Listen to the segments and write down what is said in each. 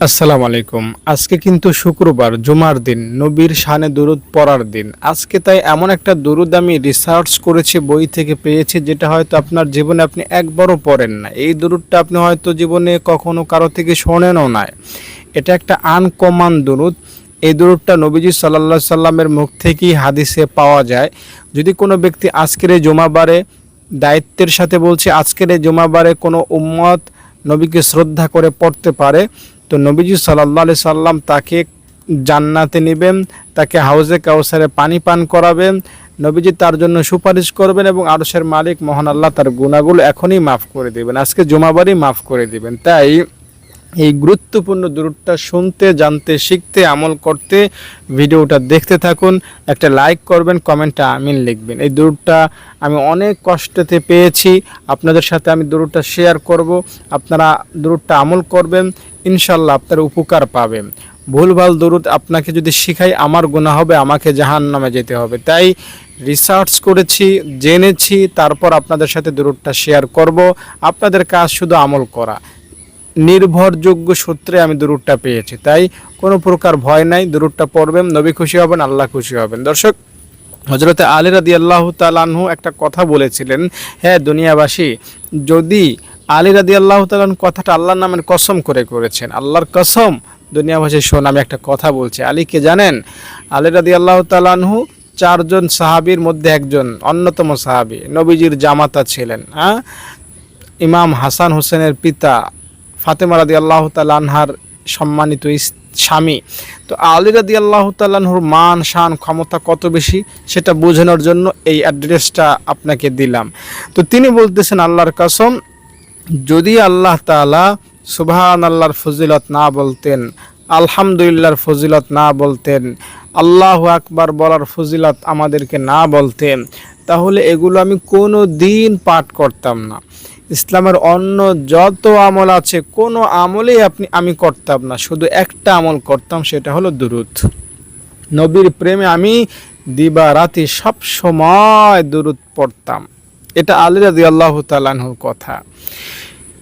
আসসালামু আলাইকুম। আজকে কিন্তু শুক্রবার, জুমার দিন, নবীর শানে দুরুদ পড়ার দিন। আজকে তাই এমন একটা দুরুদ আমি রিসার্চ করেছি, বই থেকে পেয়েছি, যেটা হয়তো আপনার জীবনে আপনি একবারও পড়েন না। এই দুরুদটা আপনি হয়তো জীবনে কখনো কারও থেকে শোনেনও না এটা একটা আনকমন দুরুদ। এই দুরুদটা নবীজি সাল্লা সাল্লামের মুখ থেকেই হাদিসে পাওয়া যায়। যদি কোনো ব্যক্তি আজকের এই জুমাবারে দায়িত্বের সাথে বলছে, আজকের এই জুমাবারে কোনো উম্মত নবীকে শ্রদ্ধা করে পড়তে পারে তো নবীজি সাল্লাহ সাল্লাম তাকে জান্নাতে নেবেন, তাকে হাউজে কাউসারে পানি পান করাবেন, নবীজি তার জন্য সুপারিশ করবেন এবং আরসের মালিক মহান আল্লাহ তার গুণাগুলো এখনই মাফ করে দেবেন, আজকে জুমাবারই মাফ করে দেবেন। তাই এই গুরুত্বপূর্ণ দূরটা শুনতে, জানতে, শিখতে, আমল করতে ভিডিওটা দেখতে থাকুন। একটা লাইক করবেন কমেন্টে আমিন লিখবেন। এই দূরটা আমি অনেক কষ্টতে পেয়েছি। আপনাদের সাথে আমি দূরটা শেয়ার করব। আপনারা দূরটা আমল করবেন ইনশাল্লাহ আপনারা উপকার পাবেন। ভুলভাল দূরত আপনাকে যদি শিখাই, আমার গুণা হবে, আমাকে জাহান নামে যেতে হবে। তাই রিসার্চ করেছি, জেনেছি, তারপর আপনাদের সাথে দূরটা শেয়ার করব। আপনাদের কাজ শুধু আমল করা। নির্ভরযোগ্য সূত্রে আমি দূরটা পেয়েছি। তাই কোনো প্রকার ভয় নাই দূরটা পড়বেন, নবী খুশি হবেন, আল্লাহ খুশি হবেন। দর্শক হজরতে আলী রাদি আল্লাহ তালানহু একটা কথা বলেছিলেন হ্যাঁ দুনিয়াবাসী, যদি আলী রাদি আল্লাহ তালান কথাটা আল্লাহর নামের কসম করে করেছেন, আল্লাহর কসম, দুনিয়াবাসী শোন আমি একটা কথা বলছি। আলীকে জানেন? আলী রাদি আল্লাহ তালানহু চারজন সাহাবির মধ্যে একজন, অন্যতম সাহাবি, নবীজির জামাতা ছিলেন। হ্যাঁ ইমাম হাসান হোসেনের পিতা ফাতেমা রাদি আল্লাহ তালানহার সম্মানিত স্বামী। তো আলী রাদি আল্লাহ তালানহুর মান, শান, ক্ষমতা কত বেশি সেটা বোঝানোর জন্য এই অ্যাড্রেসটা আপনাকে দিলাম। তো তিনি বলতেছেন, আল্লাহর কাসম, যদি আল্লাহ তাআলা সুবহান আল্লাহর ফজিলত না বলতেন, আলহামদুলিল্লাহর ফজিলত না বলতেন, আল্লাহ আকবার বলার ফজিলত আমাদেরকে না বলতেন, তাহলে এগুলো আমি কোনো দিন পাঠ করতাম না। ইসলামের অন্য যত আমল আছে, কোনো আমলেই আপনি, আমি করতাম না। শুধু একটা আমল করতাম, সেটা হলো দুরুদ। নবীর প্রেমে আমি দিবা রাতি সব সময় দুরুদ পড়তাম। এটা আলী রাজি আল্লাহ তালানহুর কথা।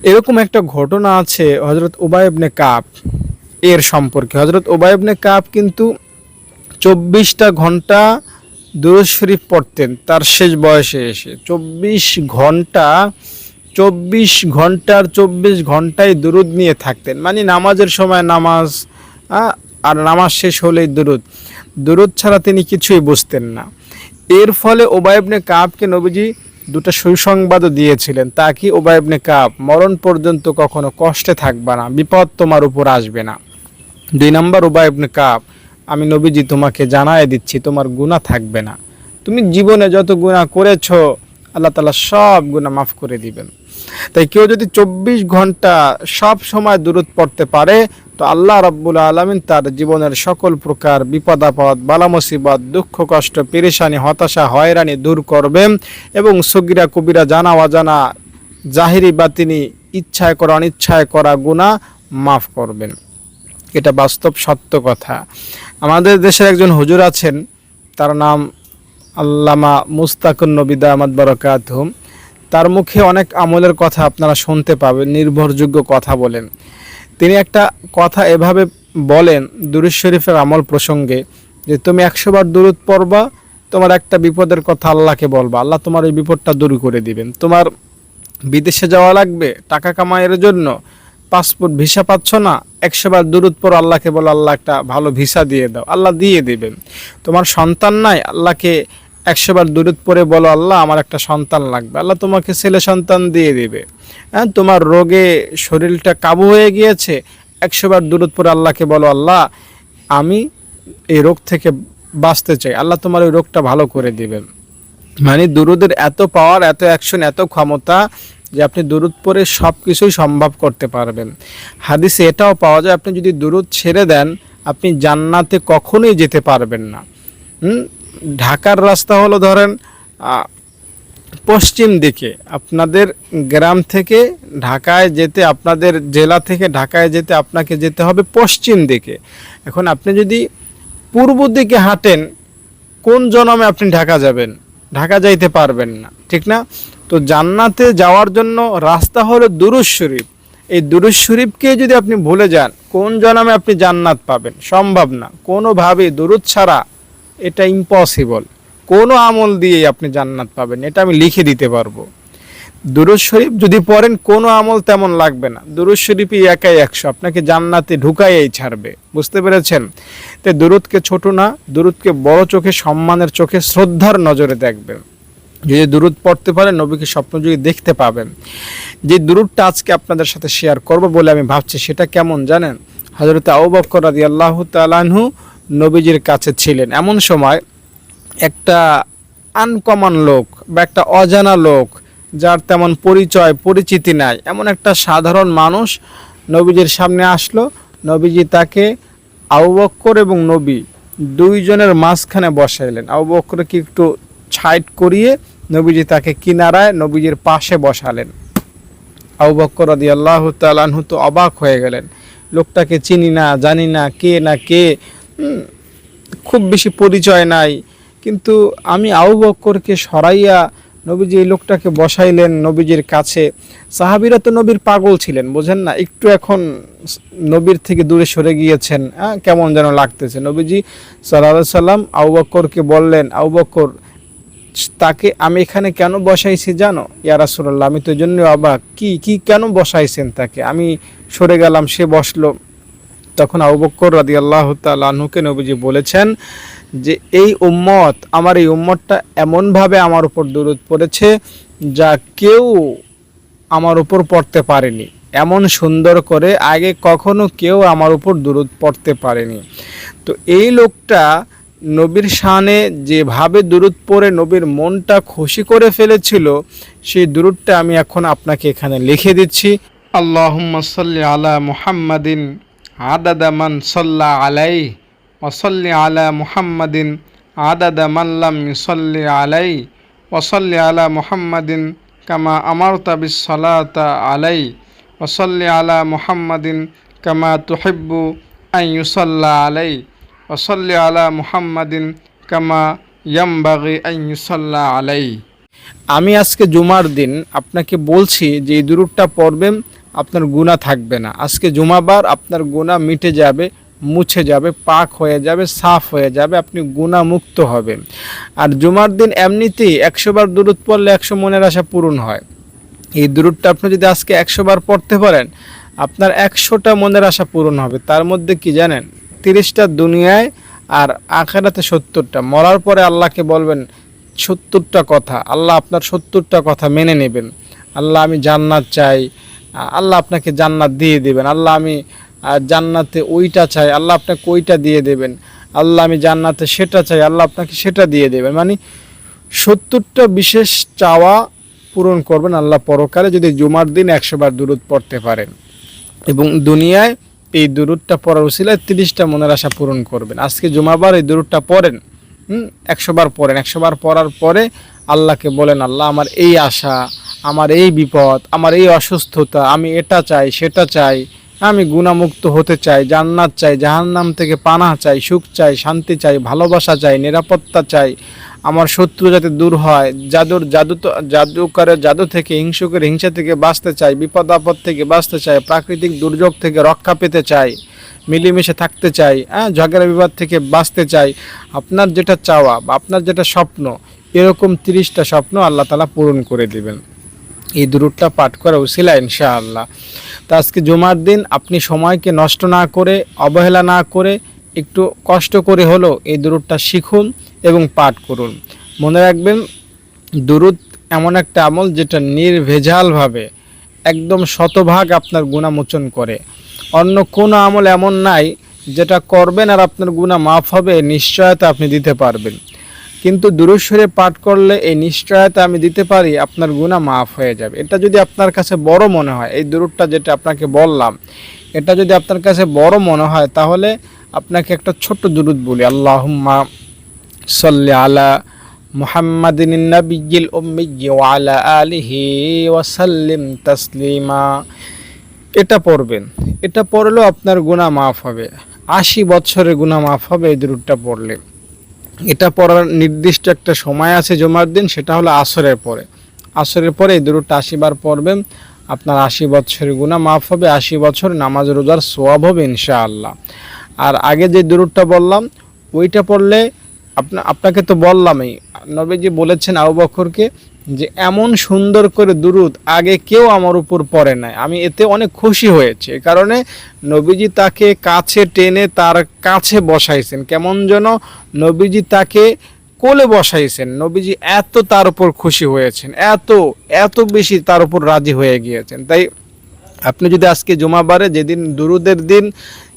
এরকম একটা ঘটনা আছে হজরত উবায়বনে কাপ এর সম্পর্কে। হজরত উবায়বনে কাপ কিন্তু চব্বিশটা ঘণ্টা দুরুদ শরীফ পড়তেন, তার শেষ বয়সে এসে। চব্বিশ ঘণ্টা চব্বিশ ঘণ্টার চব্বিশ ঘন্টায় দুরুদ নিয়ে থাকতেন। মানে নামাজের সময় নামাজ আর নামাজ শেষ হলেই দুরুদ। দুরুদ ছাড়া তিনি কিছুই বুঝতেন না। এর ফলে ওবায়বনে কাপকে নবীজি দুটো সুসংবাদও দিয়েছিলেন, তা কি ওবায়বনে কাপ মরণ পর্যন্ত কখনো কষ্টে থাকবে না, বিপদ তোমার উপর আসবে না। দুই নম্বর উবায়বনে কাপ আমি নবীজি তোমাকে জানায় দিচ্ছি, তোমার গুণা থাকবে না। তুমি জীবনে যত গুণা করেছ, আল্লাহ তালা সব গুণা মাফ করে দিবেন। তাই কেউ যদি চব্বিশ ঘণ্টা সব সময় দূরত পড়তে পারে, তো আল্লাহ রাব্বুল আলমিন তার জীবনের সকল প্রকার বিপদ আপদ বালা দুঃখ কষ্ট, পেরেশানি, হতাশা, হয়রানি দূর করবেন এবং সগিরা কবিরা জানা অজানা জাহিরি বা তিনি ইচ্ছায় করা, অনিচ্ছায় করা গুণা মাফ করবেন। এটা বাস্তব সত্য কথা। আমাদের দেশের একজন হুজুর আছেন, তার নাম আল্লামা মুস্তাকুন নবিদা আহমদ বরকাতহুম তার মুখে অনেক আমলের কথা আপনারা শুনতে পাবেন, নির্ভরযোগ্য কথা বলেন। তিনি একটা কথা এভাবে বলেন দুরুদ শরীফের আমল প্রসঙ্গে যে, তুমি একশোবার দূরত পড়বা, তোমার একটা বিপদের কথা আল্লাহকে বলবা। আল্লাহ তোমার এই বিপদটা দূর করে দিবেন। তোমার বিদেশে যাওয়া লাগবে, টাকা কামাইয়ের জন্য, পাসপোর্ট, ভিসা পাচ্ছ না একশোবার দূরত পর আল্লাহকে বলো, আল্লাহ একটা ভালো ভিসা দিয়ে দাও। আল্লাহ দিয়ে দেবেন। তোমার সন্তান নাই, আল্লাহকে একশোবার দূরত পরে বলো, আল্লাহ, আমার একটা সন্তান লাগবে। আল্লাহ তোমাকে ছেলে সন্তান দিয়ে দেবে। হ্যাঁ তোমার রোগে শরীরটা কাবু হয়ে গিয়েছে। একশোবার দূরত পরে আল্লাহকে বলো, আল্লাহ, আমি এই রোগ থেকে বাঁচতে চাই। আল্লাহ তোমার ওই রোগটা ভালো করে দিবেন। মানে দুরুদের এত পাওয়ার এত অ্যাকশন এত ক্ষমতা যে আপনি দুরুদ পরে সব কিছুই সম্ভব করতে পারবেন। হাদিসে এটাও পাওয়া যায়, আপনি যদি দুরুদ ছেড়ে দেন, আপনি জান্নাতে কখনোই যেতে পারবেন না। হুম? ঢাকার রাস্তা হলো ধরেন পশ্চিম দিকে। আপনাদের গ্রাম থেকে ঢাকায় যেতে, আপনাদের জেলা থেকে ঢাকায় যেতে আপনাকে যেতে হবে পশ্চিম দিকে। এখন আপনি যদি পূর্ব দিকে হাঁটেন, কোন জনমে আপনি ঢাকা যাবেন? ঢাকা যাইতে পারবেন না, ঠিক না? তো জান্নাতে যাওয়ার জন্য রাস্তা হলো দুরুজ শরীফ। এই দুরুজ শরীফকে যদি আপনি ভুলে যান, কোন জনমে আপনি জান্নাত পাবেন? সম্ভব না। কোনোভাবে দুরুদ ছাড়া এটা ইম্পসিবল কোনো আমল দিয়েই আপনি জান্নাত পাবেন, এটা আমি লিখে দিতে পারব। দুরুজ শরীফ যদি পড়েন, কোনো আমল তেমন লাগবে না। দুরুজ শরীফই একাই একশো, আপনাকে জান্নাতে ঢুকাইয়াই ছাড়বে। বুঝতে পেরেছেন? তো দুরুদকে ছোট না, দুরুদকে বড় চোখে, সম্মানের চোখে, শ্রদ্ধার নজরে দেখবেন। যদি দুরুদ পড়তে পারেন, নবীকে স্বপ্নযোগে দেখতে পাবেন। যে দুরুদটা আজকে আপনাদের সাথে শেয়ার করব বলে আমি ভাবছি, সেটা কেমন জানেন? হজরত আবু বকর রাদি আল্লাহ তালানহু নবীজির কাছে ছিলেন। এমন সময় একটা আনকমন লোক বা একটা অজানা লোক যার তেমন পরিচয়, পরিচিতি নাই, এমন একটা সাধারণ মানুষ নবীজির সামনে আসলো। নবীজি তাকে আবু বক্কর এবং নবী দুইজনের মাঝখানে বসাইলেন। আবু বক্করকে একটু ছাইট করিয়ে নবীজি তাকে কিনারায় নবীজির পাশে বসালেন। আবু বক্কর রাদি আল্লাহ তালানহু তো অবাক হয়ে গেলেন। লোকটাকে চিনি না, জানি না কে না কে খুব বেশি পরিচয় নাই। কিন্তু আমি আবু বক্করকে সরাইয়া নবীজি এই লোকটাকে বসাইলেন নবীজির কাছে। সাহাবিরা তো নবীর পাগল ছিলেন, বোঝেন না? একটু এখন নবীর থেকে দূরে সরে গিয়েছেন হ্যাঁ কেমন যেন লাগতেছে। নবীজি সাল্লাহ সাল্লাম আবু বক্করকে বললেন, আবু বক্কর, তাকে আমি এখানে কেন বসাইছি জানো? ইয়া রাসূলুল্লাহ, আমি তো জন্য অবাক। কি কি কেন বসাইছেন তাকে? আমি সরে গেলাম, সে বসল। তখন আবু বক্কর রাদিয়াল্লাহু তাআলা আনহুকে নবীজি বলেছেন যে, এই উম্মত, আমার এই উম্মতটা এমনভাবে আমার উপর দূরত পড়েছে যা কেউ আমার উপর পড়তে পারেনি। এমন সুন্দর করে আগে কখনো কেউ আমার উপর দূরত পড়তে পারেনি। তো এই লোকটা নবীর শানে যেভাবে দূরত পড়ে, নবীর মনটা খুশি করে ফেলেছিল, সেই দূরতটা আমি এখন আপনাকে এখানে লিখে দিচ্ছি। সাল্লি আলা মুহাম্মাদিন আদাদা মান সাল্লা আলাই ওসল্লি আলা মুহাম্মাদিন, আদাদা মান লাম ইউসাল্লি আলাই ওসল্লি আলা মুহাম্মাদিন কামা আমারতা বিস আলাই ওসল্লি আলা মুহাম্মাদিন কামা তুহিব্বু ইউসাল্লা আলাই ওসল্লি আলা মুহাম্মাদিন কামা ইয়ামবাগি ইউসাল্লা আলাই আমি আজকে জুমার দিন আপনাকে বলছি যে এই দুরুদটা পড়বেন আপনার গুণা থাকবে না। আজকে জুমাবার আপনার গুণা মিটে যাবে, মুছে যাবে, পাক হয়ে যাবে, সাফ হয়ে যাবে, আপনি গুণা মুক্ত হবেন। আর জুমার দিন এমনিতেই একশো বার দূরত পড়লে একশো মনের আশা পূরণ হয়। এই দূরতটা আপনি যদি আজকে একশো বার পড়তে পারেন, আপনার একশোটা মনের আশা পূরণ হবে। তার মধ্যে কি জানেন? তিরিশটা দুনিয়ায় আর আখেরাতে সত্তরটা। মরার পরে আল্লাহকে বলবেন, সত্তরটা কথা। আল্লাহ আপনার সত্তরটা কথা মেনে নেবেন। আল্লাহ, আমি জান্নাত চাই। আল্লাহ আপনাকে জান্নাত দিয়ে দেবেন। আল্লাহ আমি জান্নাতে ওইটা চাই, আল্লাহ আপনাকে ওইটা দিয়ে দেবেন। আল্লাহ আমি জান্নাতে সেটা চাই, আল্লাহ আপনাকে সেটা দিয়ে দেবেন। মানে সত্তরটা বিশেষ চাওয়া পূরণ করবেন আল্লাহ পরকালে যদি জুমার দিন একশো বার দূরত পড়তে পারেন। এবং দুনিয়ায় এই দুরুদটা পড়ার উসিলায় তিরিশটা মনের আশা পূরণ করবেন। আজকে জুমাবার এই দুরুদটা পড়েন, হুম, একশো বার পড়েন। একশো বার পড়ার পরে আল্লাহকে বলেন, আল্লাহ, আমার এই আশা আমার এই বিপদ, আমার এই অসুস্থতা, আমি এটা চাই, সেটা চাই, আমি গুণামুক্ত হতে চাই, জান্নাত চাই, জাহান্নাম থেকে পানাহ চাই, সুখ চাই, শান্তি চাই, ভালোবাসা চাই, নিরাপত্তা চাই, আমার শত্রু যাতে দূর হয়, জাদুর জাদু জাদুকরের জাদু থেকে, হিংসুকের হিংসা থেকে বাঁচতে চাই, বিপদ আপদ থেকে বাঁচতে চাই, প্রাকৃতিক দুর্যোগ থেকে রক্ষা পেতে চাই, মিলেমিশে থাকতে চাই হ্যাঁ ঝগড়া বিবাদ থেকে বাঁচতে চাই, আপনার যেটা চাওয়া বা আপনার যেটা স্বপ্ন, এরকম তিরিশটা স্বপ্ন আল্লাহ তালা পূরণ করে দিবেন। এই দুরুদটা পাঠ করা উচিলা ইনশাআল্লাহ। তো আজকে জুমার দিন আপনি সময়কে নষ্ট না করে, অবহেলা না করে, একটু কষ্ট করে হলেও এই দুরুদটা শিখুন এবং পাঠ করুন। মনে রাখবেন, দুরুদ এমন একটা আমল যেটা নির্ভেজালভাবে একদম শতভাগ আপনার গুণামোচন করে। অন্য কোনো আমল এমন নাই যেটা করবেন আর আপনার গুণা মাফ হবে, নিশ্চয়তা আপনি দিতে পারবেন। কিন্তু দুরুশ্বরে পাঠ করলে এই নিশ্চয়তা আমি দিতে পারি, আপনার গুণা মাফ হয়ে যাবে। এটা যদি আপনার কাছে বড় মনে হয়, এই দুরুদটা যেটা আপনাকে বললাম, এটা যদি আপনার কাছে বড় মনে হয়, তাহলে আপনাকে একটা ছোট্ট দুরুদ বলি। আল্লাহুম্মা সাল্লি আলা মুহাম্মাদিন আলা আলিহি ওয়া সাল্লিম তাসলিমা। এটা পড়বেন। এটা পড়লেও আপনার গুণা মাফ হবে। আশি বছরের গুণা মাফ হবে এই দুরুদটা পড়লে। এটা পড়ার নির্দিষ্ট একটা সময় আছে জমার দিন, সেটা হলো আসরের পরে। আসরের পরে এই দুটো আশিবার পড়বেন। আপনার আশি বছরের গুণা মাফ হবে, আশি বছর নামাজ রোজার সোয়াব হবে ইনশাআল্লাহ। আর আগে যে দুরুটটা বললাম, ওইটা পড়লে আপনা, আপনাকে তো বললামই, নবীজি বলেছেন আবু বকরকে যে এমন সুন্দর করে দুরুদ আগে কেউ আমার উপর পড়ে নাই। আমি এতে অনেক খুশি হয়েছে। কারণে নবীজি তাকে কাছে টেনে তার কাছে বসাইছেন। কেমন যেন নবীজি তাকে কোলে বসাইছেন। নবীজি এত তার উপর খুশি হয়েছেন। এত এত বেশি তার উপর রাজি হয়ে গিয়েছেন। তাই আপনি যদি আজকে জুমাবারে যেদিন দুরুদের দিন,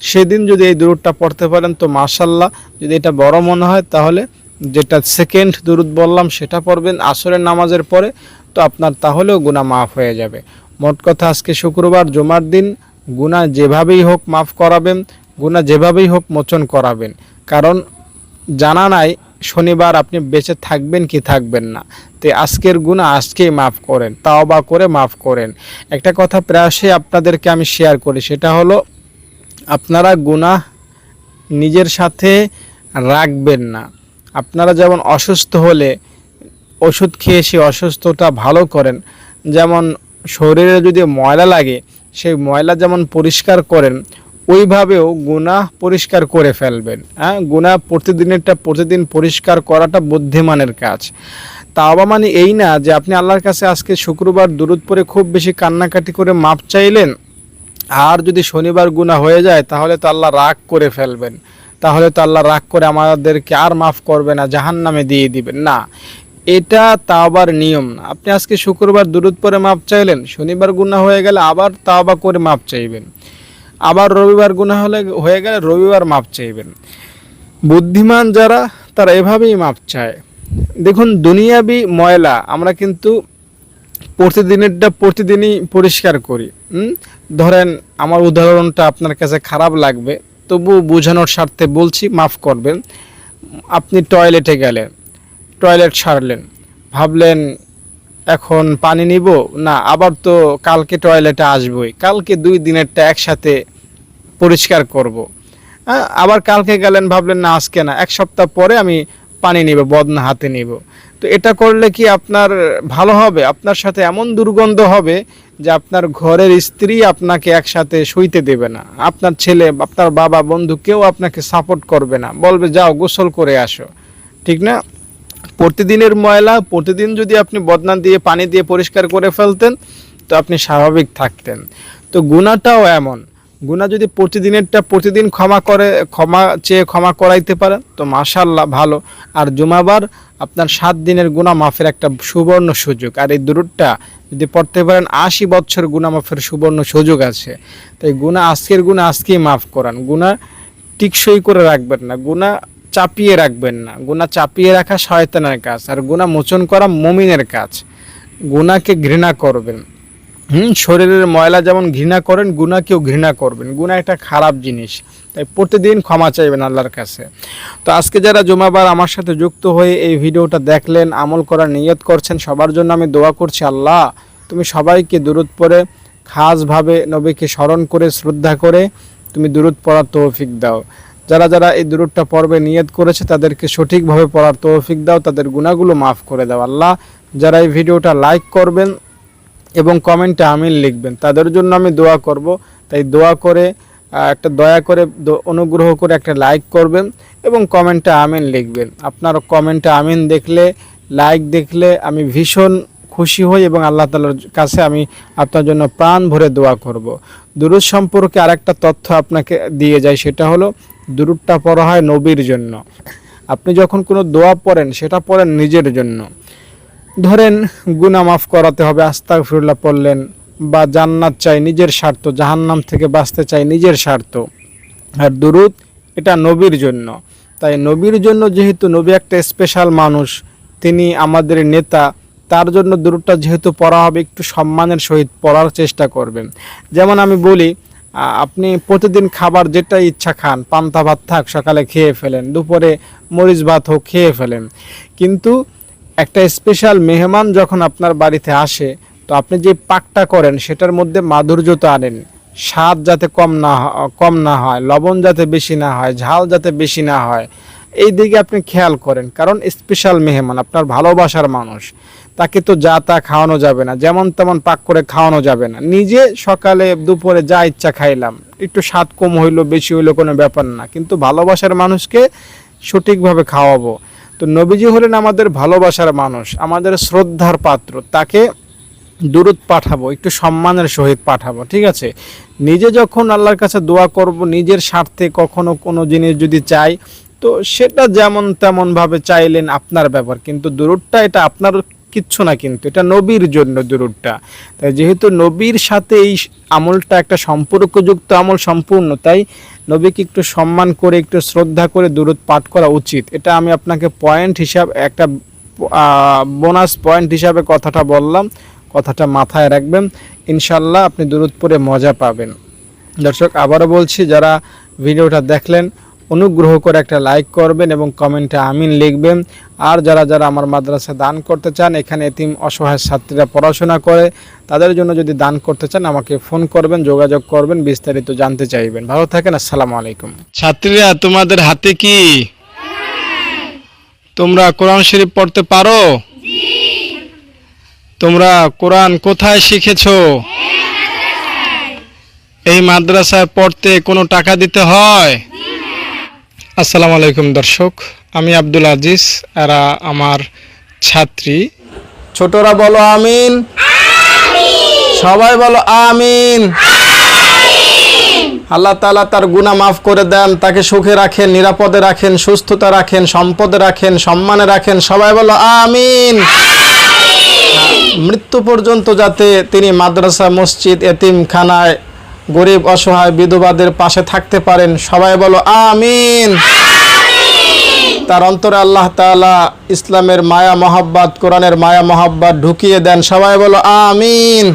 সেদিন যদি এই দুরুদটা পড়তে পারেন, তো মাশাল্লাহ যদি এটা বড় মনে হয়, তাহলে যেটা সেকেন্ড দুরুদ বললাম, সেটা পড়বেন আসরের নামাজের পরে, তো আপনার তাহলেও গুনাহ মাফ হয়ে যাবে। মোট কথা আজকে শুক্রবার, জুমার দিন, গুনাহ যেভাবেই হোক মাফ করাবেন, গুনাহ যেভাবেই হোক মোচন করাবেন। কারণ জানা নাই, শনিবার আপনি বেঁচে থাকবেন কি থাকবেন না। তো আজকের গুণা আজকেই মাফ করেন তাও বা করে মাফ করেন। একটা কথা প্রায়শই আপনাদেরকে আমি শেয়ার করি, সেটা হলো, আপনারা গুনাহ নিজের সাথে রাখবেন না। আপনারা যেমন অসুস্থ হলে ওষুধ খেয়ে সেই অসুস্থতা ভালো করেন, যেমন শরীরে যদি ময়লা লাগে, সেই ময়লা যেমন পরিষ্কার করেন, ওইভাবেও গুণা পরিষ্কার করে ফেলবেন। হ্যাঁ গুনাহ প্রতিদিনেরটা, প্রতিদিন পরিষ্কার করাটা বুদ্ধিমানের কাজ। তা আবার মানে এই না যে আপনি আল্লাহর কাছে আজকে শুক্রবার দূরত পরে খুব বেশি কান্নাকাটি করে মাপ চাইলেন, আর যদি শনিবার গুণা হয়ে যায়, তাহলে তো আল্লাহ রাগ করে ফেলবেন। তাহলে তো আল্লাহ রাগ করে আমাদেরকে আর মাফ করবে না জাহান নামে দিয়ে দিবেন। না, এটা তাওবার নিয়ম না। আপনি আজকে শুক্রবার দূরত পরে মাপ চাইলেন, শনিবার গুণা হয়ে গেলে আবার তাওবা করে মাপ চাইবেন। আবার রবিবার গুণা হলে হয়ে গেলে রবিবার মাপ চাইবেন। বুদ্ধিমান যারা, তারা এভাবেই মাপ চায়। দেখুন, দুনিয়াবি ময়লা, আমরা কিন্তু প্রতিদিনেরটা প্রতিদিনই পরিষ্কার করি? ধরেন, আমার উদাহরণটা আপনার কাছে খারাপ লাগবে। তবু বোঝানোর স্বার্থে বলছি মাফ করবেন। আপনি টয়লেটে গেলেন টয়লেট সারলেন ভাবলেন এখন পানি নিব? না আবার তো কালকে টয়লেটে আসবই কালকে দুই দিনেরটা একসাথে পরিষ্কার করব। হ্যাঁ, আবার কালকে গেলেন ভাবলেন না আজকে না এক সপ্তাহ পরে আমি পানি নিব বদনা হাতে নিব। তো এটা করলে কি আপনার ভালো হবে? আপনার সাথে এমন দুর্গন্ধ হবে যে আপনার ঘরের স্ত্রী আপনাকে একসাথে শুইতে দেবে না। আপনার ছেলে, আপনার বাবা, বন্ধু কেউ আপনাকে সাপোর্ট করবে না। বলবে, যাও, গোসল করে আসো। ঠিক না? প্রতিদিনের ময়লা, প্রতিদিন যদি আপনি বদনা দিয়ে, পানি দিয়ে পরিষ্কার করে ফেলতেন, তো আপনি স্বাভাবিক থাকতেন। তো গুণাটাও এমন। গুণা যদি প্রতিদিনেরটা, প্রতিদিন ক্ষমা করে, ক্ষমা চেয়ে ক্ষমা করাইতে পারেন, তো মাশাল্লাহ ভালো। আর জুমাবার আপনার সাত দিনের গুণা মাফের একটা সুবর্ণ সুযোগ। আর এই দুরুটটা যদি পড়তে পারেন, আশি বছর গুণা মাফের সুবর্ণ সুযোগ আছে। তাই গুণা আজকের গুণা আজকেই মাফ করান। গুণা টিকসই করে রাখবেন না। গুণা চাপিয়ে রাখবেন না। গুণা চাপিয়ে রাখা শয়তানের কাজ। আর গুণা মোচন করা মমিনের কাজ। গুণাকে ঘৃণা করবেন। হুম, শরীরের ময়লা যেমন ঘৃণা করেন গুণাকেও ঘৃণা করবেন। গুণা একটা খারাপ জিনিস। তাই প্রতিদিন ক্ষমা চাইবেন আল্লাহর কাছে। তো আজকে যারা জমাবার আমার সাথে যুক্ত হয়ে এই ভিডিওটা দেখলেন, আমল করার নিয়ত করছেন, সবার জন্য আমি দোয়া করছি, আল্লাহ তুমি সবাইকে দূরত পরে খাসভাবে নবীকে স্মরণ করে, শ্রদ্ধা করে তুমি দূরত পড়ার তৌফিক দাও। যারা যারা এই দূরতটা পর্বে নিয়ত করেছে, তাদেরকে সঠিকভাবে পড়ার তৌফিক দাও, তাদের গুণাগুলো মাফ করে দাও, আল্লাহ। যারা এই ভিডিওটা লাইক করবেন এবং কমেন্টে আমিন লিখবেন। তাদের জন্য আমি দোয়া করব। তাই দোয়া করে একটা দয়া করে অনুগ্রহ করে একটা লাইক করবেন এবং কমেন্টে আমিন লিখবেন। আপনার কমেন্টে আমিন দেখলে, লাইক দেখলে আমি ভীষণ খুশি হই এবং আল্লাহ তালার কাছে আমি আপনার জন্য প্রাণ ভরে দোয়া করব। দুরুদ সম্পর্কে আরেকটা তথ্য আপনাকে দিয়ে যায় সেটা হলো দুরুদটা পড়া হয় নবীর জন্য। আপনি যখন কোনো দোয়া পড়েন, সেটা পড়েন নিজের জন্য। ধরেন গুনা মাফ করাতে হবে আস্তাক ফিরুল্লাহ পড়লেন বা জান্নাত চাই, নিজের স্বার্থ, জাহান্নাম থেকে বাঁচতে চাই নিজের স্বার্থ। আর দুরুদ, এটা নবীর জন্য। তাই নবীর জন্য যেহেতু নবী একটা স্পেশাল মানুষ, তিনি আমাদের নেতা, তার জন্য দুরুদটা যেহেতু পড়া হবে, একটু সম্মানের সহিত পড়ার চেষ্টা করবেন। যেমন আমি বলি আপনি প্রতিদিন খাবার যেটা ইচ্ছা খান, পান্তা ভাত থাক, সকালে খেয়ে ফেলেন, দুপুরে মরিচ ভাত হোক, খেয়ে ফেলেন। কিন্তু একটা স্পেশাল মেহমান যখন আপনার বাড়িতে আসে, তো আপনি যে পাকটা করেন সেটার মধ্যে মাধুর্যতা আনেন। স্বাদ যাতে কম না কম না হয়, লবণ যাতে বেশি না হয়, ঝাল যাতে বেশি না হয়, এই দিকে আপনি খেয়াল করেন, কারণ স্পেশাল মেহমান, আপনার ভালোবাসার মানুষ। তাকে তো যা তা খাওয়ানো যাবে না, যেমন তেমন পাক করে খাওয়ানো যাবে না। নিজে সকালে দুপুরে যা ইচ্ছা খাইলাম, একটু স্বাদ কম হইল, বেশি হইল কোনো ব্যাপার না। কিন্তু ভালোবাসার মানুষকে সঠিকভাবে খাওয়াবো। তো নবীজি হলেন আমাদের ভালোবাসার মানুষ, আমাদের শ্রদ্ধার পাত্র, তাকে দূরত পাঠাবো, একটু সম্মানের সহিত পাঠাবো, ঠিক আছে? নিজে যখন আল্লাহর কাছে দোয়া করব, নিজের স্বার্থে কখনো কোনো জিনিস যদি চাই, তো সেটা যেমন তেমনভাবে চাইলেন আপনার ব্যাপার কিন্তু দূরটা এটা আপনার কিচ্ছু না কিন্তু, এটা নবীর জন্য দূরটা তাই যেহেতু নবীর সাথে এই আমলটা একটা সম্পর্কযুক্ত আমল সম্পূর্ণ, তাই নবীকে একটু সম্মান করে, একটু শ্রদ্ধা করে দূরত পাঠ করা উচিত। এটা আমি আপনাকে পয়েন্ট হিসাব, একটা বোনাস পয়েন্ট হিসাবে কথাটা বললাম। কথাটা মাথায় রাখবেন। ইনশাল্লাহ আপনি দূরত পরে মজা পাবেন। দর্শক, আবারও বলছি, যারা ভিডিওটা দেখলেন অনুগ্রহ করে একটা লাইক করবেন এবং কমেন্টে আমিন লিখবেন। আর যারা যারা আমার মাদ্রাসা দান করতে চান, এখানে এতিম অসহায় ছাত্রীরা পড়াশোনা করে, তাদের জন্য যদি দান করতে চান, আমাকে ফোন করবেন, যোগাযোগ করবেন, বিস্তারিত জানতে চাইবেন। ভালো থাকেন, আসসালামু আলাইকুম। ছাত্রীরা, তোমাদের হাতে কি? তোমরা কোরআন শরীফ পড়তে পারো? তোমরা কোরআন কোথায় শিখেছো? এই মাদ্রাসায় পড়তে কোনো টাকা দিতে হয়? আসসালামু আলাইকুম দর্শক আমি আব্দুল আজিজ এরা আমার ছাত্রী। ছোটরা বলো আমিন। সবাই বলো আমিন। আল্লাহ তালা তার গুনাহ মাফ করে দেন তাকে সুখে রাখেন নিরাপদে রাখেন সুস্থতা রাখেন সম্পদে রাখেন সম্মানে রাখেন সবাই বলো আমিন। মৃত্যু পর্যন্ত যাতে তিনি মাদ্রাসা মসজিদ এতিমখানায় গরিব অসহায় বিধবাদের পাশে থাকতে পারেন। সবাই বলো আমিন। তার অন্তরে আল্লাহ তালা ইসলামের মায়া মহাব্বাত কোরআনের মায়া মহাব্বাত ঢুকিয়ে দেন। সবাই বলো আমিন।